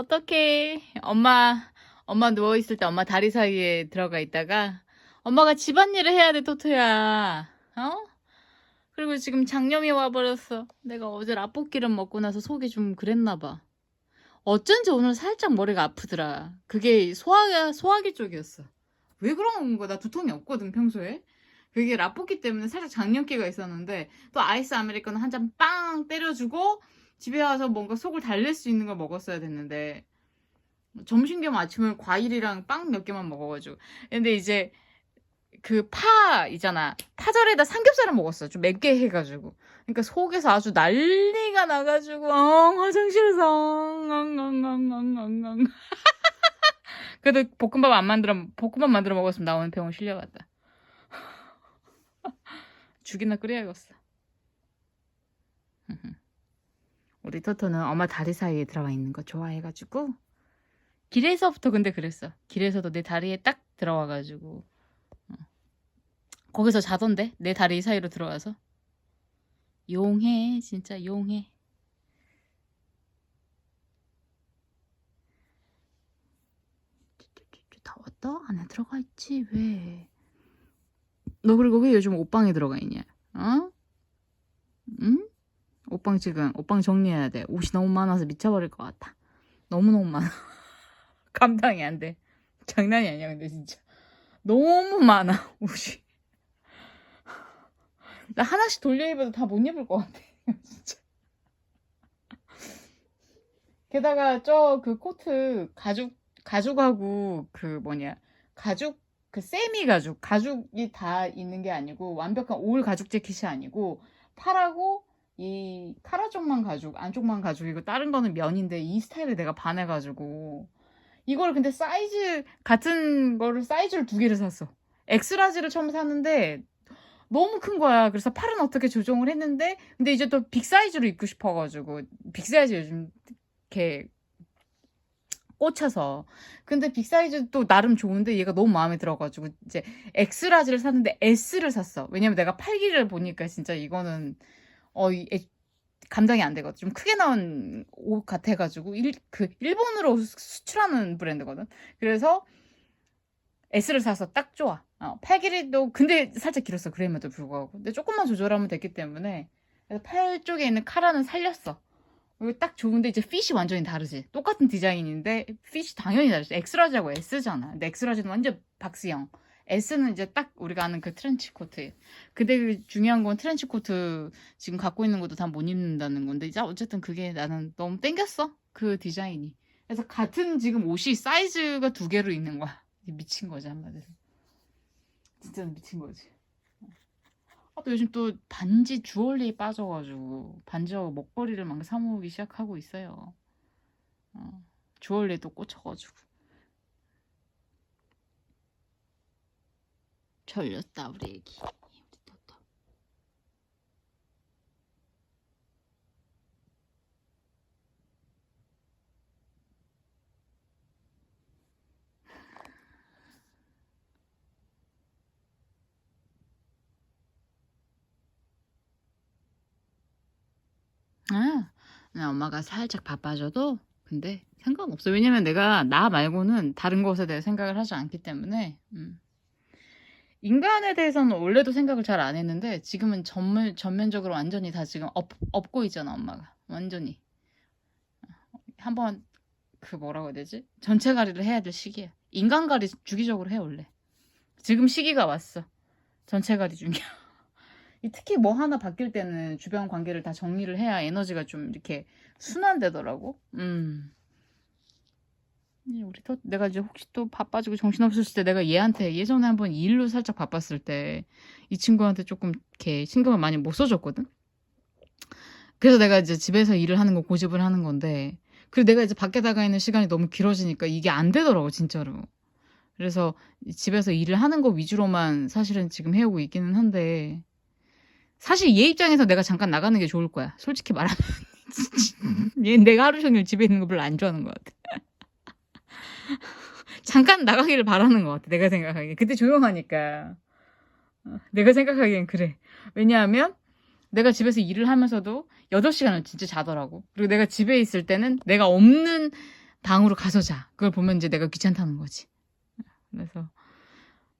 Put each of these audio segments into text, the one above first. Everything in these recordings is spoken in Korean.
어떡해. 엄마, 엄마 누워 있을 때 엄마 다리 사이에 들어가 있다가 엄마가 집안일을 해야 돼, 토토야. 어? 그리고 지금 장염이 와버렸어. 내가 어제 라볶이를 먹고 나서 속이 좀 그랬나봐. 어쩐지 오늘 살짝 머리가 아프더라. 그게 소화, 소화기 쪽이었어. 왜 그런 거야? 나 두통이 없거든, 평소에. 그게 라볶이 때문에 살짝 장염기가 있었는데 또 아이스 아메리카노 한 잔 빵 때려주고 집에 와서 뭔가 속을 달랠 수 있는 걸 먹었어야 됐는데 점심 겸 아침을 과일이랑 빵 몇 개만 먹어가지고. 근데 이제 그 파 있잖아. 파절에다 삼겹살을 먹었어. 좀 맵게 해가지고. 그러니까 속에서 아주 난리가 나가지고 엉 화장실에서 엉엉엉엉엉엉. 그래도 볶음밥 안 만들어 볶음밥 만들어 먹었으면 나 오늘 병원 실려갔다. 죽이나 끓여야겠어 우리 토토는 엄마 다리 사이에 들어가 있는 거 좋아해가지고 길에서부터 근데 그랬어. 길에서도 내 다리에 딱 들어와가지고 어. 거기서 자던데 내 다리 사이로 들어와서 용해 진짜 용해. 다 왔다? 안에 들어가 있지 왜? 너 그리고 왜 요즘 옷방에 들어가 있냐? 어? 응? 옷방 지금 옷방 정리해야 돼. 옷이 너무 많아서 미쳐버릴 것 같아. 너무너무 많아. 감당이 안 돼. 장난이 아니야 근데 진짜. 너무 많아 옷이. 나 하나씩 돌려 입어도 다 못 입을 것 같아. 진짜. 게다가 저 그 코트 가죽 가죽하고 그 뭐냐 가죽 그 세미 가죽 가죽이 다 있는 게 아니고 완벽한 올 가죽 재킷이 아니고 팔하고 이 카라 쪽만 가죽 안쪽만 가죽이고 다른 거는 면인데 이 스타일에 내가 반해가지고. 이걸 근데 사이즈 같은 거를 사이즈를 두 개를 샀어. 엑스라지를 처음 샀는데 너무 큰 거야. 그래서 팔은 어떻게 조정을 했는데 근데 이제 또 빅 사이즈로 입고 싶어가지고 빅 사이즈 요즘 이렇게 꽂혀서. 근데 빅 사이즈 도 나름 좋은데 얘가 너무 마음에 들어가지고 이제 엑스라지를 샀는데 S를 샀어. 왜냐면 내가 팔기를 보니까 진짜 이거는 어, 이, 에, 감당이 안 되거든. 좀 크게 나온 옷 같아가지고, 일, 그, 일본으로 수- 수출하는 브랜드거든. 그래서, S를 사서 딱 좋아. 어, 팔 길이도, 근데 살짝 길었어. 그럼에도 불구하고. 근데 조금만 조절하면 됐기 때문에, 그래서 팔 쪽에 있는 카라는 살렸어. 이거 딱 좋은데, 이제 핏이 완전히 다르지. 똑같은 디자인인데, 핏이 당연히 다르지. 엑스라지하고 S잖아. 근데 엑스라지는 완전 박스형. S는 이제 딱 우리가 아는 그 트렌치 코트. 근데 그 중요한 건 트렌치 코트 지금 갖고 있는 것도 다 못 입는다는 건데 이제 어쨌든 그게 나는 너무 땡겼어 그 디자인이. 그래서 같은 지금 옷이 사이즈가 두 개로 있는 거야. 미친 거지 한마디로. 진짜 미친 거지. 아, 또 요즘 또 반지 주얼리에 빠져가지고 반지하고 먹거리를 막 사모으기 시작하고 있어요. 어, 주얼리에 또 꽂혀가지고 졸렸다 우리 애기 우리 토토. 아, 나 엄마가 살짝 바빠져도 근데 상관없어. 왜냐면 내가 나 말고는 다른 것에 대해 생각을 하지 않기 때문에 음. 인간에 대해서는 원래도 생각을 잘 안 했는데 지금은 전면, 전면적으로 완전히 다 지금 엎, 엎고 있잖아 엄마가 완전히 한번 그 뭐라고 해야 되지? 전체 가리를 해야 될 시기야. 인간 가리 주기적으로 해 원래. 지금 시기가 왔어. 전체 가리 중이야. 이 특히 뭐 하나 바뀔 때는 주변 관계를 다 정리를 해야 에너지가 좀 이렇게 순환되더라고. 음. 이 우리 또 내가 이제 혹시 또 바빠지고 정신없었을 때 내가 얘한테 예전에 한번 일로 살짝 바빴을 때 이 친구한테 조금 이렇게 신경을 많이 못 써줬거든. 그래서 내가 이제 집에서 일을 하는 거 고집을 하는 건데 그리고 내가 이제 밖에 나가 있는 시간이 너무 길어지니까 이게 안 되더라고 진짜로. 그래서 집에서 일을 하는 거 위주로만 사실은 지금 해오고 있기는 한데 사실 얘 입장에서 내가 잠깐 나가는 게 좋을 거야. 솔직히 말하면. 얘 내가 하루 종일 집에 있는 거 별로 안 좋아하는 것 같아. 잠깐 나가기를 바라는 것 같아. 내가 생각하기에. 그때 조용하니까. 어, 내가 생각하기엔 그래. 왜냐하면 내가 집에서 일을 하면서도 8시간을 진짜 자더라고. 그리고 내가 집에 있을 때는 내가 없는 방으로 가서 자. 그걸 보면 이제 내가 귀찮다는 거지. 그래서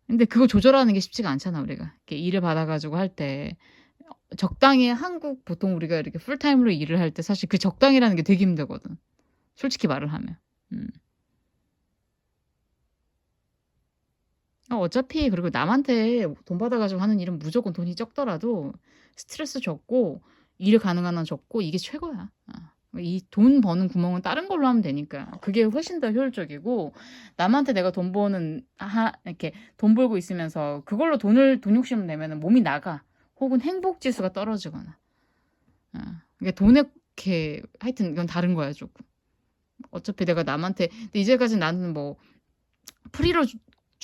근데 그거 조절하는 게 쉽지가 않잖아 우리가 이렇게 일을 받아가지고 할 때 적당히 한국 보통 우리가 이렇게 풀타임으로 일을 할 때 사실 그 적당이라는 게 되게 힘들거든. 솔직히 말을 하면. 음. 어, 어차피 그리고 남한테 돈 받아가지고 하는 일은 무조건 돈이 적더라도 스트레스 적고 일을 가능한 한 적고 이게 최고야. 이 돈 버는 구멍은 다른 걸로 하면 되니까 그게 훨씬 더 효율적이고 남한테 내가 돈 버는 하 이렇게 돈 벌고 있으면서 그걸로 돈을 돈 욕심을 내면은 몸이 나가. 혹은 행복 지수가 떨어지거나. 어, 이게 돈에 이렇게 하여튼 이건 다른 거야 조금. 어차피 내가 남한테 근데 이제까지 나는 뭐 프리로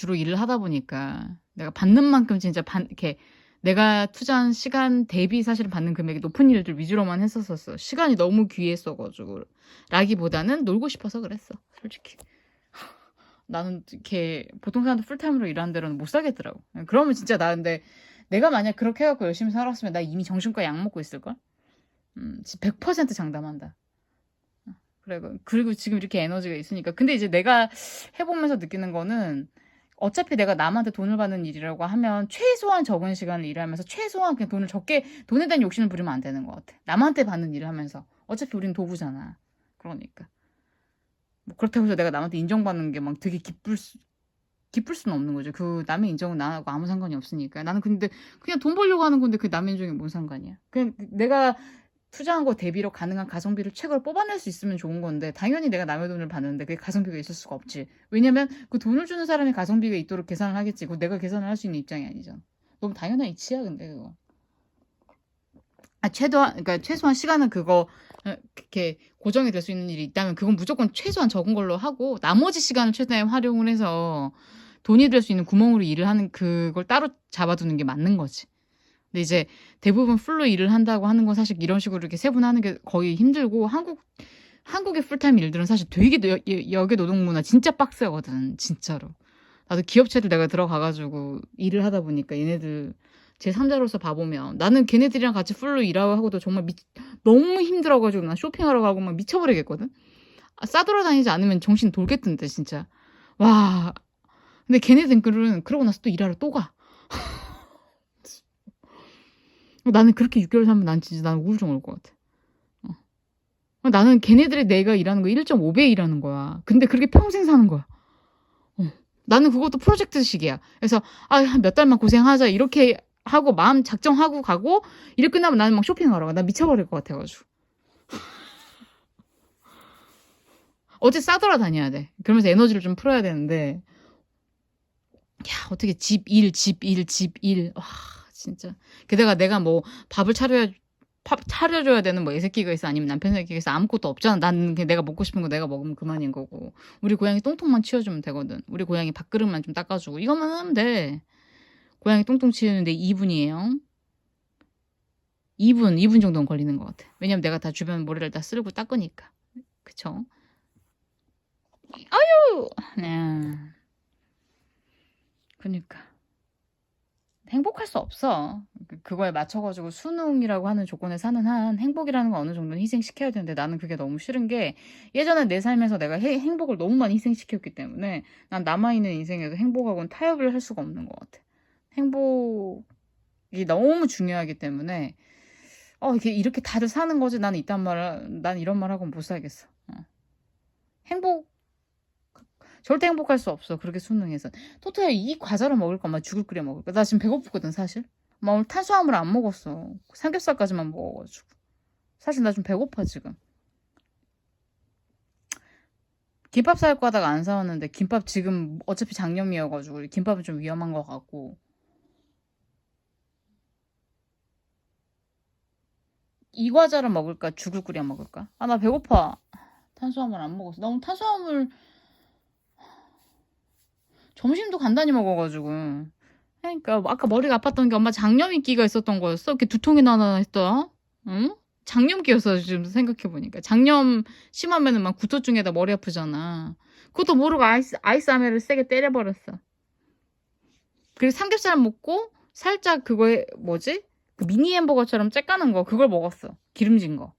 주- 주로 일을 하다 보니까 내가 받는 만큼 진짜 반 이렇게 내가 투자한 시간 대비 사실은 받는 금액이 높은 일들 위주로만 했었었어. 시간이 너무 귀했어가지고. 라기보다는 놀고 싶어서 그랬어. 솔직히. 나는 이렇게 보통 사람들 풀타임으로 일하는 데로는 못 살겠더라고. 그러면 진짜 나 근데 내가 만약 그렇게 해갖고 열심히 살았으면 나 이미 정신과 약 먹고 있을걸? 음, 100% 장담한다. 그리고, 그리고 지금 이렇게 에너지가 있으니까. 근데 이제 내가 해보면서 느끼는 거는 어차피 내가 남한테 돈을 받는 일이라고 하면 최소한 적은 시간을 일하면서 최소한 그냥 돈을 적게 돈에 대한 욕심을 부리면 안 되는 것 같아. 남한테 받는 일을 하면서 어차피 우리는 도구잖아. 그러니까 뭐 그렇다고 해서 내가 남한테 인정받는 게 막 되게 기쁠 수 기쁠 수는 없는 거죠. 그 남의 인정은 나하고 아무 상관이 없으니까. 나는 근데 그냥 돈 벌려고 하는 건데 그 남의 인정이 뭔 상관이야. 그냥 내가 투자한 거 대비로 가능한 가성비를 최고로 뽑아낼 수 있으면 좋은 건데 당연히 내가 남의 돈을 받는데 그게 가성비가 있을 수가 없지. 왜냐면 그 돈을 주는 사람이 가성비가 있도록 계산을 하겠지. 그거 내가 계산을 할 수 있는 입장이 아니잖아. 너무 당연한 이치야 근데 그거. 아 최대한 그러니까 최소한 시간은 그거 어, 이렇게 고정이 될 수 있는 일이 있다면 그건 무조건 최소한 적은 걸로 하고 나머지 시간을 최대한 활용을 해서 돈이 될 수 있는 구멍으로 일을 하는 그걸 따로 잡아두는 게 맞는 거지. 근데 이제 대부분 풀로 일을 한다고 하는 건 사실 이런 식으로 이렇게 세분하는 게 거의 힘들고 한국 한국의 풀타임 일들은 사실 되게 여, 여계 노동 문화 진짜 빡세거든 진짜로. 나도 기업체들 내가 들어가가지고 일을 하다 보니까 얘네들 제 3자로서 봐보면 나는 걔네들이랑 같이 풀로 일하고 하고도 정말 미, 너무 힘들어가지고 난 쇼핑하러 가고 막 미쳐버리겠거든? 아, 싸돌아다니지 않으면 정신 돌겠던데 진짜. 와. 근데 걔네들은 그러고 나서 또 일하러 또가 나는 그렇게 6개월 살면 난 진짜 난 우울증 올 것 같아. 어. 나는 걔네들이 내가 일하는 거 1.5배 일하는 거야. 근데 그렇게 평생 사는 거야. 어. 나는 그것도 프로젝트식이야. 그래서 아, 한몇 달만 고생하자 이렇게 하고 마음 작정하고 가고 일 끝나면 나는 막 쇼핑하러 가. 나 미쳐버릴 것 같아가지고. 어제 싸돌아 다녀야 돼. 그러면서 에너지를 좀 풀어야 되는데 야 어떻게 집 일, 집 일, 집 일. 와 진짜. 게다가 내가 뭐 밥을 차려야 밥 차려줘야 되는 뭐 애새끼가 있어 아니면 남편 새끼가 있어 아무것도 없잖아. 난 그냥 내가 먹고 싶은 거 내가 먹으면 그만인 거고. 우리 고양이 똥통만 치워주면 되거든. 우리 고양이 밥그릇만 좀 닦아주고 이것만 하면 돼. 고양이 똥통 치우는데 2분이에요. 2분, 2분 정도는 걸리는 것 같아. 왜냐면 내가 다 주변 모래를 다 쓸고 닦으니까. 그쵸? 아유! 네. 그니까. 행복할 수 없어. 그- 그거에 맞춰가지고 수능이라고 하는 조건에 사는 한 행복이라는 건 어느 정도는 희생시켜야 되는데 나는 그게 너무 싫은 게 예전에 내 삶에서 내가 해- 행복을 너무 많이 희생시켰기 때문에 난 남아있는 인생에서 행복하고는 타협을 할 수가 없는 것 같아. 행복이 너무 중요하기 때문에 어, 이게 이렇게 다들 사는 거지. 난 이딴 말을, 난 이런 말 하고는 못 살겠어. 어. 행복, 절대 행복할 수 없어. 그렇게 수능에서. 토토야, 이 과자를 먹을까? 막 죽을 끓여 먹을까? 나 지금 배고프거든, 사실. 막 오늘 탄수화물 안 먹었어. 삼겹살까지만 먹어가지고. 사실 나 좀 배고파, 지금. 김밥 사올까 하다가 안 사왔는데, 김밥 지금 어차피 장염이어가지고, 김밥은 좀 위험한 것 같고. 이 과자를 먹을까? 죽을 끓여 먹을까? 아, 나 배고파. 탄수화물 안 먹었어. 나 오늘 탄수화물 점심도 간단히 먹어가지고. 그러니까 아까 머리가 아팠던 게 엄마 장염인기가 있었던 거였어. 이렇게 두통이 나 나 했다. 응? 장염기였어 지금 생각해 보니까. 장염 심하면은 막 구토증에다 머리 아프잖아. 그것도 모르고 아이스 아이스 아메를 세게 때려버렸어. 그리고 삼겹살 먹고 살짝 그거에 뭐지? 그 미니 햄버거처럼 째까는 거 그걸 먹었어. 기름진 거.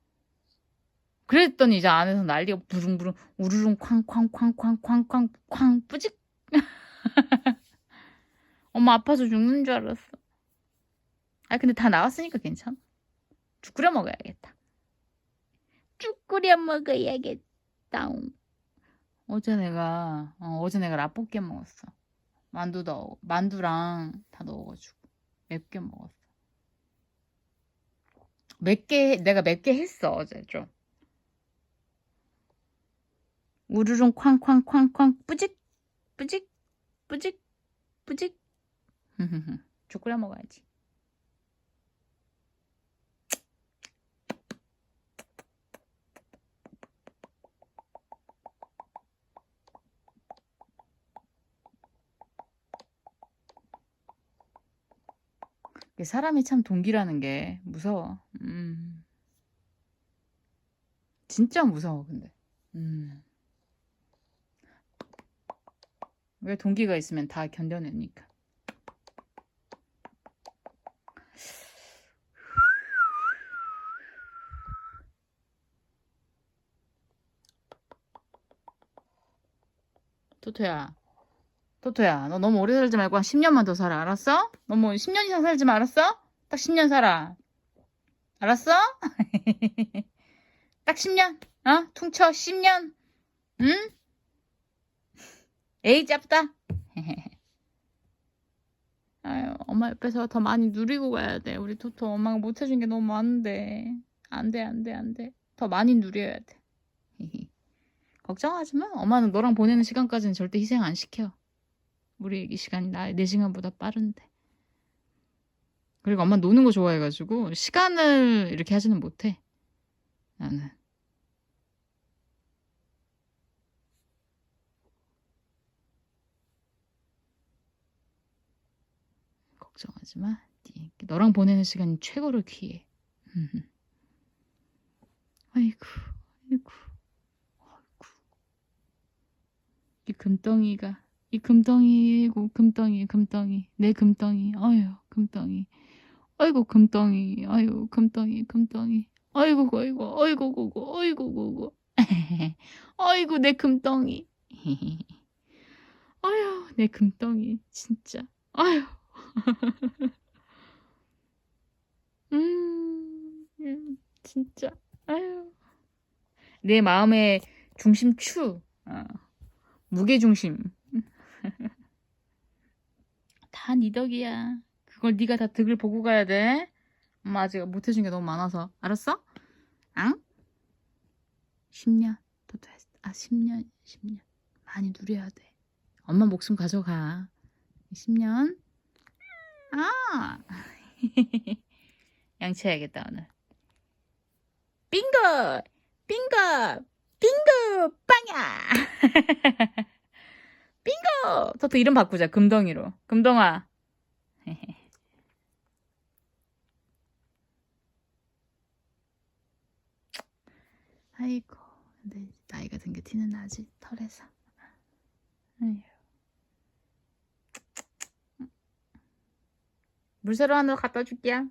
그랬더니 이제 안에서 난리가 부릉부릉 우르릉 쾅쾅쾅쾅쾅쾅쾅 뿌직 엄마 아파서 죽는 줄 알았어. 아 근데 다 나왔으니까 괜찮아. 죽 끓여 먹어야겠다. 쭉 끓여 먹어야겠다. 어제 내가 어, 어제 내가 라볶이 먹었어. 만두 넣어 만두랑 다 넣어가지고 맵게 먹었어. 맵게 내가 맵게 했어 어제 좀. 우르릉 쾅쾅쾅쾅 뿌직 뿌직 뿌직 뿌직 죽 끓여 먹어야지 사람이 참 동기라는 게 무서워. 음. 진짜 무서워, 근데. 음. 왜 동기가 있으면 다 견뎌내니까. 토토야. 토토야, 너 너무 오래 살지 말고 한 10년만 더 살아, 알았어? 너무 10년 이상 살지 말았어? 딱 10년 살아. 알았어? 딱 10년, 어? 퉁쳐 10년, 응? 에이, 짭다. 아유, 엄마 옆에서 더 많이 누리고 가야 돼. 우리 토토 엄마가 못 해준 게 너무 많은데. 안 돼, 안 돼, 안 돼. 더 많이 누려야 돼. 걱정하지 마. 엄마는 너랑 보내는 시간까지는 절대 희생 안 시켜. 우리 애기 시간이 나, 내 시간보다 빠른데. 그리고 엄마 노는 거 좋아해가지고 시간을 이렇게 하지는 못해. 나는. 걱정하지 마. 네, 너랑 보내는 시간이 최고로 귀해. 아이고, 아이고, 아이고. 이 금덩이가. 이 금덩이고 금덩이 금덩이. 내 금덩이. 어휴 금덩이. 아이고 금덩이. 아이고 금덩이 금덩이. 아이고 아이고 아이고 고고 아이고 고고. 아이고 내 금덩이. 아휴 내 금덩이. 진짜. 아휴 음 음, 진짜 아휴 내 마음의 중심 추 어. 무게 중심 다 네 덕이야. 그걸 네가 다 득을 보고 가야 돼. 엄마 아직 못 해준 게 너무 많아서. 알았어? 응? 10년. 또 됐. 아 10년. 10년. 많이 누려야 돼. 엄마 목숨 가져가. 10년. 아. 양치해야겠다 오늘. 빙고! 빙고! 빙고! 빵야! 빙고! 토토 이름 바꾸자. 금덩이로. 금덩아. 아이고. 근데 나이가 든 게 티는 나지. 털에서. 아휴. 물 새로 하나 갖다 줄게요.